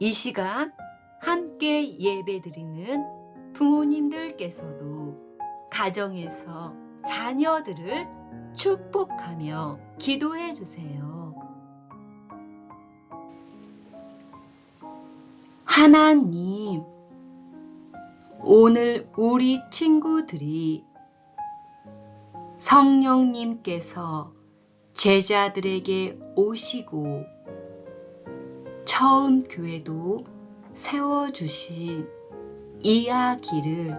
이 시간 함께 예배드리는 부모님들께서도 가정에서 자녀들을 축복하며 기도해 주세요. 하나님, 오늘 우리 친구들이 성령님께서 제자들에게 오시고 처음 교회도 세워주신 이야기를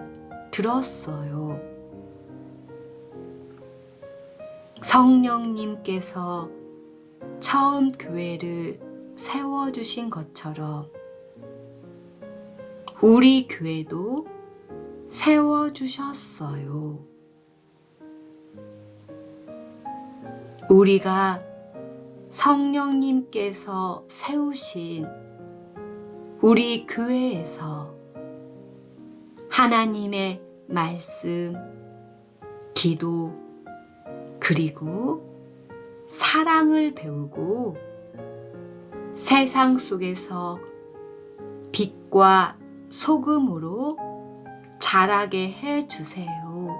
들었어요. 성령님께서 처음 교회를 세워주신 것처럼 우리 교회도 세워주셨어요. 우리가 성령님께서 세우신 우리 교회에서 하나님의 말씀, 기도, 그리고 사랑을 배우고 세상 속에서 빛과 소금으로 자라게 해 주세요.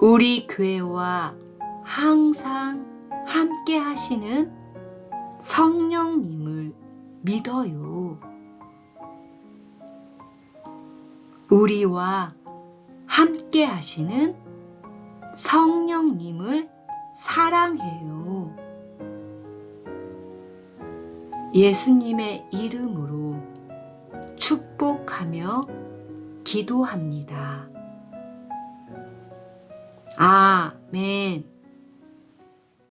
우리 교회와 항상 함께 하시는 성령님을 믿어요. 우리와 함께 하시는 성령님을 사랑해요. 예수님의 이름으로 축복하며 기도합니다. 아멘.